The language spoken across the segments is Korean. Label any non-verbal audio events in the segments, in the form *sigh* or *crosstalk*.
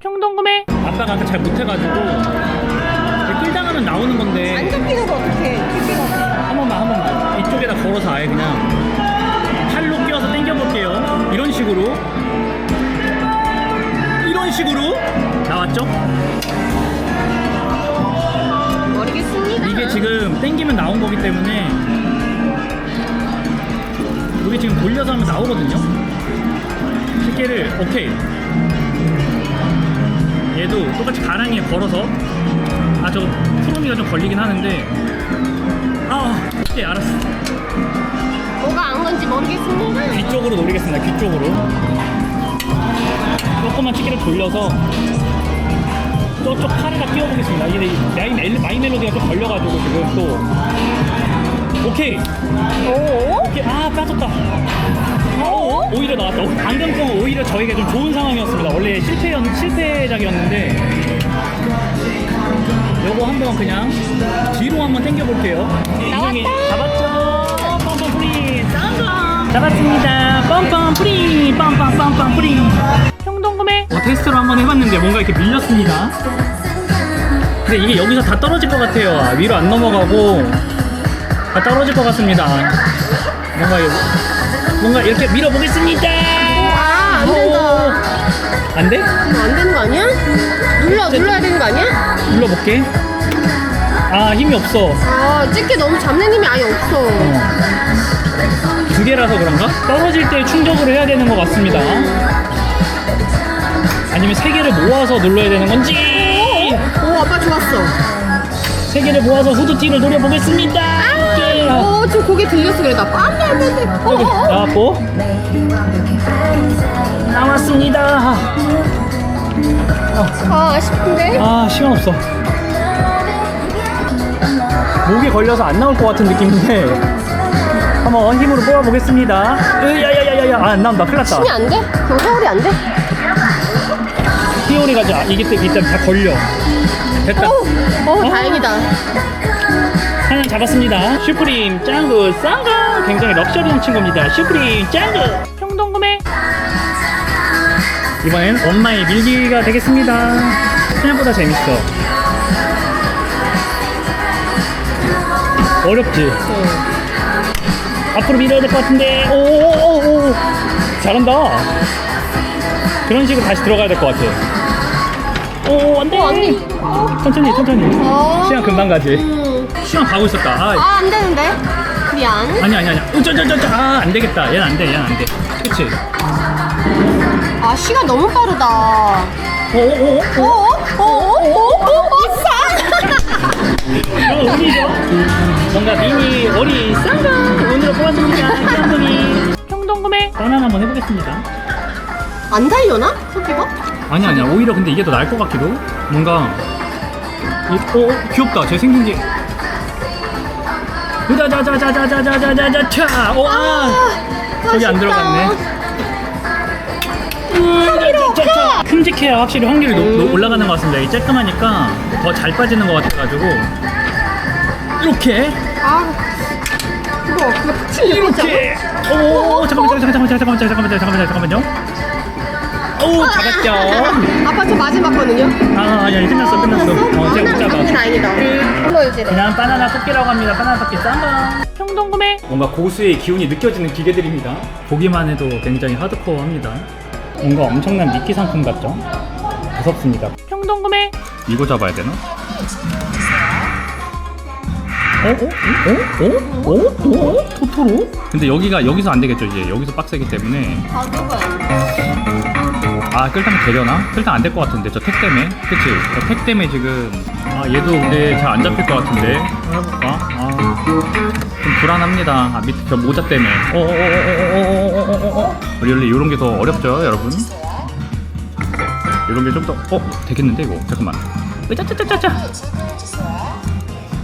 총동구매? 아빠가 아까 잘 못해가지고 끌다가면 나오는 건데. 안 잡히는 거 어떡해. 잡히가 한 번만 한 번만. 이쪽에다 걸어서 아예 그냥 팔로 끼워서 당겨볼게요. 이런 식으로. 이런 식으로. 나왔죠? 모르겠습니다. 이게 지금 당기면 나온 거기 때문에 이게 지금 돌려서 하면 나오거든요 집게를 오케이 얘도 똑같이 가랑이에 걸어서 아 저거 프로미가 좀 걸리긴 하는데 아 오케이 알았어 뭐가 안 건지 모르겠습니다. 귀 쪽으로 노리겠습니다. 귀 쪽으로. 조금만 치기를 돌려서 저쪽 팔에다 끼워보겠습니다. 이게 멜- 마이 멜로디가 좀 걸려가지고 지금 또 오케이 오? 오케이 아 빠졌다. 어, 오히려 나왔다. 오, 방금 건 오히려 저에게 좀 좋은 상황이었습니다. 원래 실패 실패작이었는데 요거 한번 그냥 뒤로 한번 당겨볼게요. 인형이 잡았죠. 뻔뻔 프리 쌍거 잡았습니다. 뻔뻔 프리 뻔뻔 뻔뻔 프리. 총동구매. 어, 테스트로 한번 해봤는데 뭔가 이렇게 밀렸습니다. 근데 이게 여기서 다 떨어질 것 같아요. 아, 위로 안 넘어가고 다 떨어질 것 같습니다. 뭔가 뭔가 이렇게 밀어보겠습니다. 아, 안 된다. 안 돼? 그럼 안 되는 거 아니야? 눌러, 눌러야 되는 거 아니야? 눌러볼게. 아 힘이 없어. 아, 집게 너무 잡는 힘이 아예 없어. 두 개라서 그런가? 떨어질 때 충격으로 해야 되는 것 같습니다. 아니면 세 개를 모아서 눌러야 되는 건지. 오, 아빠 좋았어. 세 개를 모아서 후드티를 노려보겠습니다. 아, 어, 지금 고개 들렸어, 그래도 아빠. 안 돼, 안 돼, 안 돼. 어, 여기 어, 어. 나왔고 나왔습니다. 아, 아쉽은데? 아 시간 없어. 목에 걸려서 안 나올 것 같은 느낌인데 한번 힘으로 뽑아보겠습니다. 으야야야야야 아, 안 나온다. 큰일 났다. 힘이 안 돼? 그럼 서울이 안 돼? 히오리 가자. 이게 때 이때 다 걸려. 됐다. 어, 어, 어? 다행이다. 하나 잡았습니다. 슈프림 짱구 쌍가 굉장히 럭셔리한 친구입니다. 슈프림 짱구 총동구매 이번엔 엄마의 밀기가 되겠습니다. 생각보다 재밌어. 어렵지? 앞으로 밀어야 될 것 같은데 오오오오 잘한다. 그런 식으로 다시 들어가야 될 것 같아. 오 안돼. 어, 안 돼. 천천히 천천히. 어. 시간 금방 가지. 음. 시간 가고 있었다. 아, 아, 안 되는데? 미안. 아니 아니 아니. 우저저저저 아, 안 되겠다. 얘는 안 돼. 얘는 안 돼. 그치? 아, 시간 너무 빠르다. 오오오. 어? 어? 어? 어? 어? 싸! 어, 우리죠? 뭔가 미니 어리 쌍가 오늘 뽑았습니다. 쌍둥이. 총동구매. 바나나 한번 해보겠습니다. 안 달려나? 토끼가? 아니 아니야. 오히려 근데 이게 더 나을 것 같기도. 뭔가 이, 오 귀엽다. 제 생긴 게. 자자자자자자자자자자 차. 오 아. 저기 안 들어갔네. 저기로 가! 큼직해야 확실히 확률이 높- 높- 올라가는 것 같습니다. 이 쬐끄마니까 더 잘 빠지는 것 같아가지고 이렇게 아, 그거, 그거 팍 치려고 했잖아. 이렇게 오 잠깐만 잠깐만 잠깐만 잠깐만 잠깐만 잠깐만 잠깐만요. 오 잡았죠. 아빠 저 마지막 거는요? 아 아니 아니 끝났어 끝났어. 어 제가 못 잡아. 다행이다. 불러야지. 그냥 바나나 토끼라고 합니다. 바나나 토끼 쌈바. 총동구매. 뭔가 고수의 기운이 느껴지는 기계들입니다. 보기만 해도 굉장히 하드코어합니다. 뭔가 엄청난 미끼 상품 같죠? 무섭습니다. 총동구매. 이거 잡아야 되나? 어? 어? 어? 어? 어? 어? 토토로? 근데 여기가 여기서 안 되겠죠 이제 여기서 빡세기 때문에 아, 누구야? 아 끌당 되려나? 끌당 안 될 것 같은데 저 택 때문에 그치? 저 택 때문에 지금 아 얘도 근데 잘 안 잡힐 것 같은데 해볼까? 아 좀 불안합니다 아 밑에 저 모자 때문에 어어어어어어어어어 우리 원래 이런 게 더 어렵죠 여러분 이런 게 좀 더 어? 되겠는데 이거 잠깐만 으짜짜짜짜짜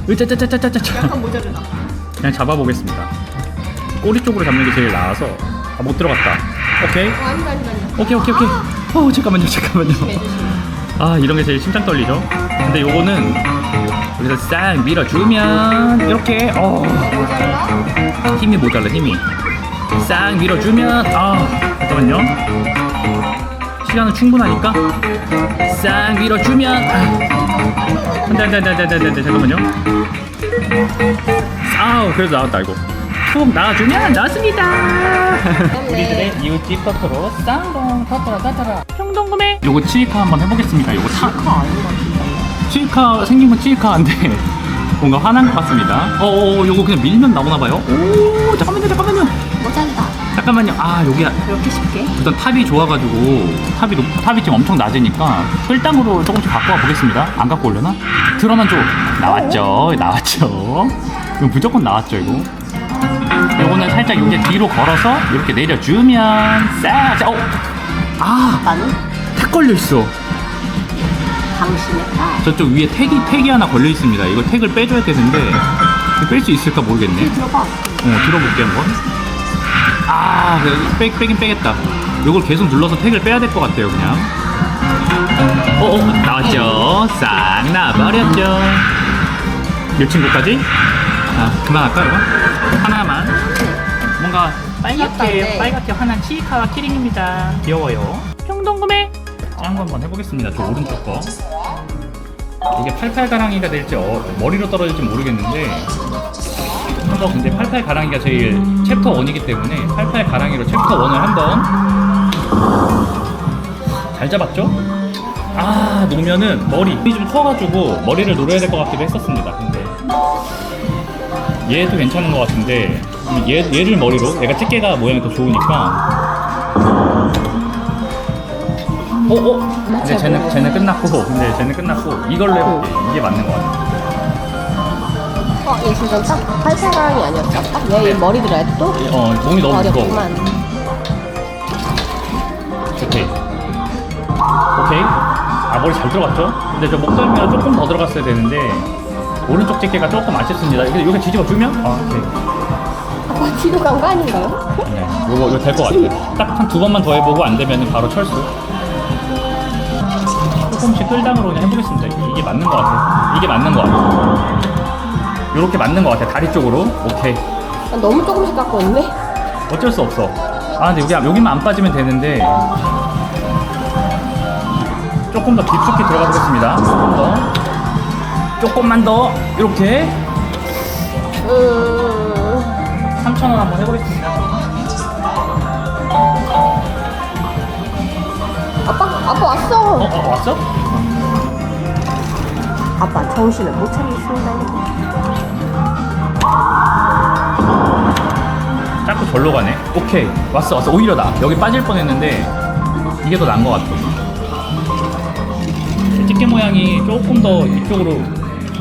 으짜짜짜짜짜짜 약간 모자르다. 그냥 잡아보겠습니다 꼬리 쪽으로 잡는 게 제일 나아서 아 못 들어갔다 오케이 어, 아니다, 아니다, 아니다. 오케이 오케이 오케이 어 잠깐만요 잠깐만요. 아 이런 게 제일 심장 떨리죠? 근데 요거는 여기서 싹 밀어주면 이렇게 어. 힘이 모자라 힘이. 싹 밀어주면 아 잠깐만요. 시간은 충분하니까. 싹 밀어주면 안돼 안돼 안돼 안돼 안돼 잠깐만요. 아우 그래도 나왔다 이거 푹 나와주면 나왔습니다 우리들의 이웃집 토토로 쌍봉 토토로 토토로 평동구매 요거 치이카 한번 해보겠습니다 요거 타 치이카 생긴 건 치이카인데 *laughs* 뭔가 화난 것 같습니다 어어 요거 그냥 밀면 나오나봐요 오 잠깐만요 잠깐만요 모자르다. 잠깐만요 아 여기 이렇게 쉽게. 일단 탑이 좋아가지고 탑이 높, 탑이 지금 엄청 낮으니까 꿀땅으로 조금씩 바꿔 보겠습니다. 안 갖고 오려나? 드러만 쪽 나왔죠, 나왔죠. 이거 무조건 나왔죠 이거. 요거는 살짝 여기 뒤로 걸어서 이렇게 내려주면 싹. 자, 어, 아, 아빠는 탁 걸려 있어. 당신의 딸. 저쪽 위에 택이 택이 하나 걸려 있습니다. 이거 택을 빼줘야 되는데 뺄 수 있을까 모르겠네. 들어봐. 어, 들어볼게 한번. 아, 그래, 빼, 빼긴 빼겠다. 요걸 계속 눌러서 택을 빼야 될 것 같아요, 그냥. 어, 어, 나왔죠? 싹 나버렸죠? 몇 친구까지? 아, 그만할까, 이거? 하나만. 뭔가 빨갛게, 근데. 빨갛게 환한 치이카와 키링입니다. 귀여워요. 평동구매. 짠거 한번 해보겠습니다. 저 오른쪽 거. 이게 88가랑이가 될지 어, 머리로 떨어질지 모르겠는데 한번 근데 88 가랑이가 제일 챕터 1이기 때문에 88 가랑이로 챕터 1을 한번 잘 잡았죠? 아 놓으면은 머리 이좀 커가지고 머리를 노려야 될 것 같기도 했었습니다 근데 얘도 괜찮은 것 같은데 얘, 얘를 머리로 얘가 집게가 모양이 더 좋으니까 어? 어? 근데 쟤는, 쟤는 끝났고 근데 쟤는 끝났고 이걸로 해볼게 이게 맞는 것 같아 어, 얘 진짜 딱 팔사랑이 아니었어? 아빠? 얘 머리 들어야 돼 또? 어 몸이 너무 무거워 어렵구만. 오케이. 오케이. 아, 머리 잘 들어갔죠? 근데 저 목덜미가 조금 더 들어갔어야 되는데, 오른쪽 집게가 조금 아쉽습니다. 이게 여기 뒤집어 주면? 아, 오케이. 아빠 뒤로 간 거 아닌가요? 네. 요거, 이거 될 것 같아요. 딱 한 두 번만 더 해보고 안 되면 바로 철수. 조금씩 끌당으로 그냥 해보겠습니다. 이게, 맞는 것 같아요. 이게 맞는 것 같아요. 요렇게 맞는 것 같아요. 다리 쪽으로. 오케이. 아, 너무 조금씩 갖고 있네. 어쩔 수 없어. 아, 근데 여기, 여기만 안 빠지면 되는데. 조금 더 깊숙이 들어가 보겠습니다. 조금 더. 조금만 더. 이렇게. 음. 3,000원 한번 해보겠습니다. 아빠, 아빠 어, 왔어. 어, 왔어? 아빠 정신을 못 차리겠습니다. 자꾸 절로 가네. 오케이. 왔어, 왔어. 오히려 나. 여기 빠질 뻔 했는데, 이게 더 나은 것 같아. 집게 모양이 조금 더 이쪽으로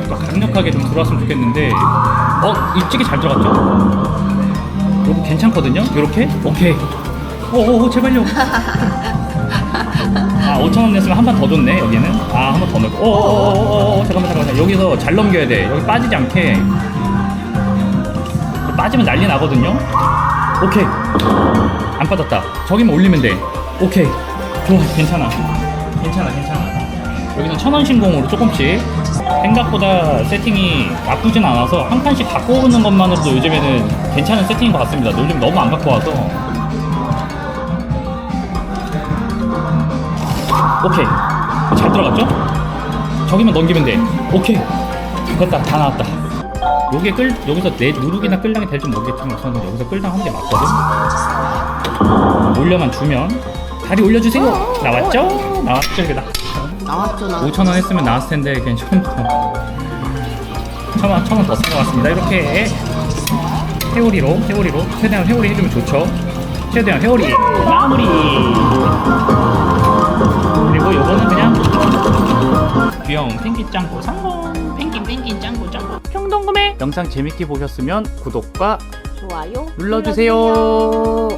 막 강력하게 좀 들어왔으면 좋겠는데, 어, 이 찌개 잘 들어갔죠? 요거 괜찮거든요? 요렇게? 오케이. 오오오, 제발요. *laughs* 아, 5,000원 냈으면 한번더 줬네, 여기는. 아, 한 번 더 넣고. 오오오오오, 잠깐만, 잠깐만. 여기서 잘 넘겨야 돼. 여기 빠지지 않게. 빠지면 난리 나거든요. 오케이. 안 빠졌다. 저기만 올리면 돼. 오케이. 좋아. 괜찮아. 괜찮아. 괜찮아. 여기는 천원 신공으로 조금씩 생각보다 세팅이 나쁘진 않아서 한 칸씩 갖고 오는 것만으로도 요즘에는 괜찮은 세팅인 것 같습니다. 요즘 너무 안 갖고 와서. 오케이. 잘 들어갔죠? 저기만 넘기면 돼. 오케이. 됐다. 다 나왔다. 요게 끌 여기서 내 누르기나 끌당이 될지 모르겠지만 저는 여기서 끌당 한 게 맞거든. 올려만 주면 다리 올려주세요. 나왔죠? 나왔죠 나. 나왔죠, 나. 5천 원 했으면 나왔을 텐데 그냥 천 원. 천원 천원 더 생각왔습니다. 이렇게 회오리로 회오리로 최대한 회오리 해주면 좋죠. 최대한 회오리 마무리. 그리고 요거는 그냥 귀여운 펭귄 짱구 성공. 펭귄 펭귄 짱구 짱구. 평동 구매 영상 재밌게 보셨으면 구독과 좋아요. 눌러주세요.